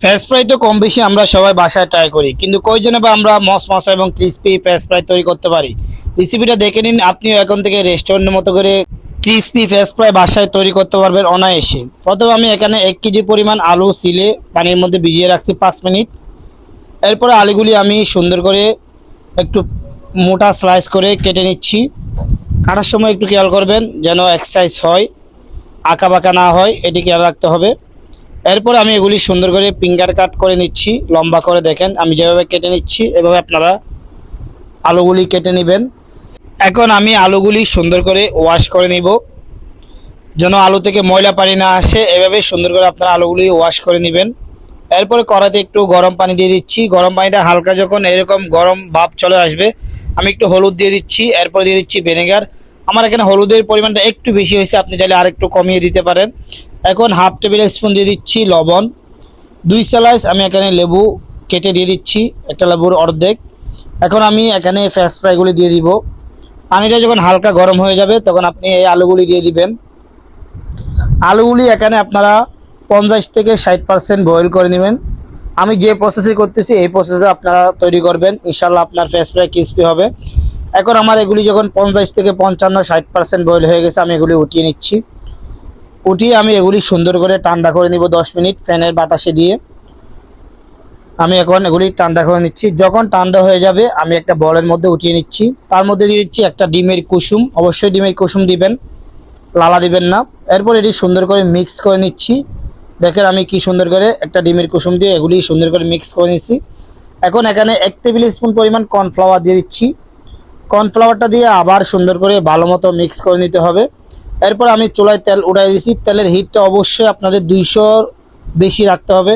Fresh fry তো কম বেশি আমরা সবাই বাসায় ট্রাই করি। কিন্তু কয়জনে বা আমরা মস মশা এবং ক্রিস্পি ফ্রেশ ফ্রাই তৈরি করতে পারি? রেসিপিটা দেখে নিন, আপনিও এখন থেকে রেস্টুরেন্টের মতো করে ক্রিস্পি ফ্রেশ ফ্রাই বাসায় তৈরি করতে পারবেন অনায়াসে। প্রথমে আমি এখানে এক কেজি পরিমাণ আলু সিলে পানির মধ্যে ভিজিয়ে রাখছি পাঁচ মিনিট। এরপরে আলুগুলি আমি সুন্দর করে একটু মোটা স্লাইস করে কেটে নিচ্ছি। কাটার সময় একটু খেয়াল করবেন যেন এক্সারসাইজ হয় আঁকা বাঁকা না হয় এটি খেয়াল রাখতে হবে। এরপর আমি এগুলি সুন্দর করে ফিঙ্গার কাট করে নিচ্ছি, লম্বা করে দেখেন। আমি যেভাবে কেটে নিচ্ছি, এভাবে আপনারা আলুগুলি কেটে নেবেন। এখন আমি আলুগুলি সুন্দর করে ওয়াশ করে নিব। যেন আলু থেকে ময়লা পানি না আসে, এভাবে সুন্দর করে আপনারা আলুগুলি ওয়াশ করে নেবেন। এরপরে কড়াতে একটু গরম পানি দিয়ে দিচ্ছি। গরম পানিটা হালকা যখন এরকম গরম ভাব চলে আসবে, আমি একটু হলুদ দিয়ে দিচ্ছি। এরপর দিয়ে দিচ্ছি ভিনেগার আমার এখানে হলুদের পরিমাণটা একটু বেশি হয়েছে, আপনি চাইলে আরেকটু কমিয়ে দিতে পারেন। এখন হাফ টেবিল স্পুন দিয়ে দিচ্ছি লবণ। দুই স্লাইস আমি এখানে লেবু কেটে দিয়ে দিচ্ছি, একটা লেবুর অর্ধেক। এখন আমি এখানে ফ্রেশ ফ্রাইগুলি দিয়ে দিব। পানিটা যখন হালকা গরম হয়ে যাবে, তখন আপনি এই আলুগুলি দিয়ে দিবেন। আলুগুলি এখানে আপনারা পঞ্চাশ থেকে ষাট পার্সেন্ট বয়েল করে নেবেন। আমি যে প্রসেসে করতেছি, এই প্রসেসে আপনারা তৈরি করবেন। ইনশাল্লাহ আপনার ফ্রেশ ফ্রাই ক্রিস্পি হবে। এখন আমার এগুলি যখন পঞ্চাশ থেকে পঞ্চান্ন, ষাট পার্সেন্ট বয়েল হয়ে গেছে, আমি এগুলি উঠিয়ে নিচ্ছি। উঠিয়ে আমি এগুলি সুন্দর করে ঠান্ডা করে নিব দশ মিনিট ফ্যানের বাতাসে দিয়ে। আমি এখন এগুলি ঠান্ডা করে নিচ্ছি। যখন ঠান্ডা হয়ে যাবে, আমি একটা বলের মধ্যে উঠিয়ে নিচ্ছি। তার মধ্যে দিয়ে দিচ্ছি একটা ডিমের কুসুম। অবশ্যই ডিমের কুসুম দিবেন, লালা দিবেন না। এরপর এটি সুন্দর করে মিক্স করে নিচ্ছি। দেখেন আমি কি সুন্দর করে একটা ডিমের কুসুম দিয়ে এগুলি সুন্দর করে মিক্স করে নিচ্ছি। এখন এখানে এক টেবিল স্পুন পরিমাণ কর্নফ্লাওয়ার দিয়ে দিচ্ছি। কর্নফ্লাওয়ারটা দিয়ে আবার সুন্দর করে ভালো মতো মিক্স করে নিতে হবে। এরপর আমি চুলায় তেল উঠাই দিয়েছি। তেলের হিটটা অবশ্যই আপনাদের দুইশো বেশি রাখতে হবে।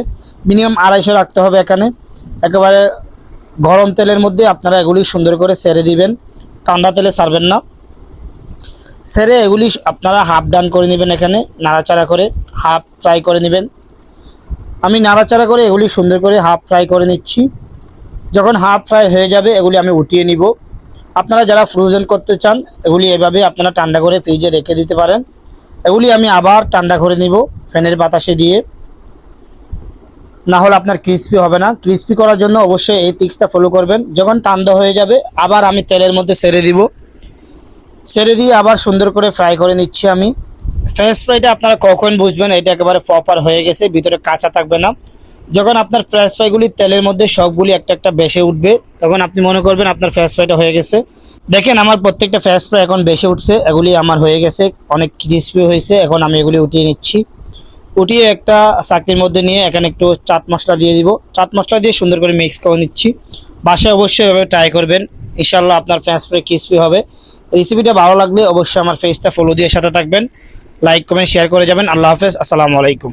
মিনিমাম আড়াইশো রাখতে হবে এখানে। একেবারে গরম তেলের মধ্যে আপনারা এগুলি সুন্দর করে সেরে দিবেন। ঠান্ডা তেলে সারবেন না। সেরে এগুলি আপনারা হাফ ডান করে নেবেন এখানে, নাড়াচাড়া করে হাফ ফ্রাই করে নেবেন। আমি নাড়াচাড়া করে এগুলি সুন্দর করে হাফ ফ্রাই করে নিচ্ছি। যখন হাফ ফ্রাই হয়ে যাবে, এগুলি আমি উঠিয়ে নিব। আপনারা যারা ফ্রোজেন করতে চান, এগুলি এভাবে আপনারা ঠান্ডা করে ফ্রিজে রেখে দিতে পারেন। এগুলি আমি আবার ঠান্ডা করে নিব ফ্যানের বাতাসে দিয়ে। না হলে আপনার ক্রিস্পি হবে না। ক্রিস্পি করার জন্য অবশ্যই এই টিক্সটা ফলো করবেন। যখন ঠান্ডা হয়ে যাবে, আবার আমি তেলের মধ্যে সেরে দিব। সেরে দিয়ে আবার সুন্দর করে ফ্রাই করে নিচ্ছি আমি। ফ্রেঞ্চ ফ্রাইটা আপনারা কখন বুঝবেন, এটা একেবারে প্রপার হয়ে গেছে, ভিতরে কাঁচা থাকবে না। যখন আপনার ফ্রেঞ্চ ফ্রাইগুলি তেলের মধ্যে সবগুলি একটা একটা বেসে উঠবে, তখন আপনি মনে করবেন আপনার ফ্রেঞ্চ ফ্রাইটা হয়ে গেছে। দেখেন আমার প্রত্যেকটা ফ্রেঞ্চ ফ্রাই এখন বেসে উঠছে, এগুলি আমার হয়ে গেছে, অনেক ক্রিস্পি হয়েছে, এখন আমি এগুলি উঠিয়ে নিচ্ছি। উঠিয়ে একটা চাকরির মধ্যে নিয়ে এখানে একটু চাট মশলা দিয়ে দিব। চাট মশলা দিয়ে সুন্দর করে মিক্স করে নিচ্ছি। বাসায় অবশ্যই এভাবে ট্রাই করবেন ইনশাল্লাহ আপনার ফ্রেঞ্চ ফ্রাই ক্রিস্পি হবে। রেসিপিটা ভালো লাগলে অবশ্যই আমার ফেসটা ফলো দিয়ে সাথে থাকবেন। লাইক কমেন্ট শেয়ার করে যাবেন। আল্লাহ হাফেজ, আসসালামু আলাইকুম।